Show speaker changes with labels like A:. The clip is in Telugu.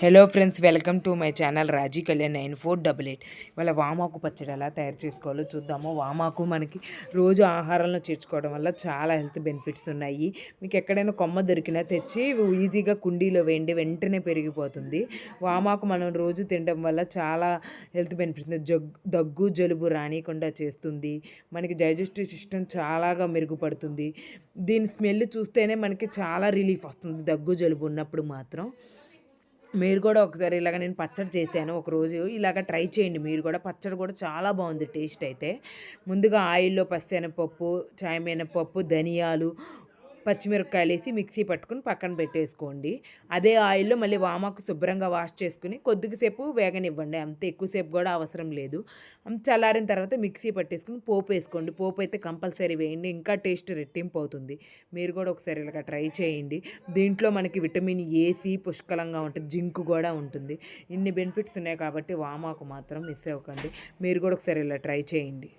A: Hello friends welcome to my channel Raji Kalyan nine four double eight ఇవాళ వామాకు పచ్చడి ఎలా తయారు చేసుకోవాలో చూద్దాము. వామాకు మనకి రోజు ఆహారంలో చేర్చుకోవడం వల్ల చాలా హెల్త్ బెనిఫిట్స్ ఉన్నాయి. మీకు ఎక్కడైనా కొమ్మ దొరికినా తెచ్చి ఈజీగా కుండీలో వేయండి వెంటనే పెరిగిపోతుంది. వామాకు మనం రోజు తినడం వల్ల చాలా హెల్త్ బెనిఫిట్స్ జగ్ దగ్గు జలుబు రానియకుండా చేస్తుంది. మనకి డైజెస్టివ్ సిస్టమ్ చాలాగా మెరుగుపడుతుంది. దీని స్మెల్ చూస్తేనే మనకి చాలా రిలీఫ్ వస్తుంది. దగ్గు జలుబు ఉన్నప్పుడు మాత్రం. మీరు కూడా ఒకసారి ఇలాగ నేను పచ్చడి చేశాను ఒకరోజు. ఇలాగ ట్రై చేయండి మీరు కూడా. పచ్చడి కూడా చాలా బాగుంది టేస్ట్ అయితే. ముందుగా ఆయిల్లో పచ్చెనపప్పు చాయమినపప్పు ధనియాలు పచ్చిమిరపకాయలు వేసి మిక్సీ పట్టుకుని పక్కన పెట్టేసుకోండి. అదే ఆయిల్లో మళ్ళీ వామాకు శుభ్రంగా వాష్ చేసుకుని కొద్దిసేపు వేగనివ్వండి. అంత ఎక్కువసేపు కూడా అవసరం లేదు. చల్లారిన తర్వాత మిక్సీ పట్టేసుకుని పోపు వేసుకోండి. పోపు అయితే కంపల్సరీ వేయండి. ఇంకా టేస్ట్ రెట్టింపు అవుతుంది. మీరు కూడా ఒకసారి ఇలా ట్రై చేయండి. దీంట్లో మనకి విటమిన్ ఏసి పుష్కలంగా ఉంటుంది. జింక్ కూడా ఉంటుంది. ఇన్ని బెనిఫిట్స్ ఉన్నాయి కాబట్టి వామాకు మాత్రం మిస్ అవ్వకండి. మీరు కూడా ఒకసారి ఇలా ట్రై చేయండి.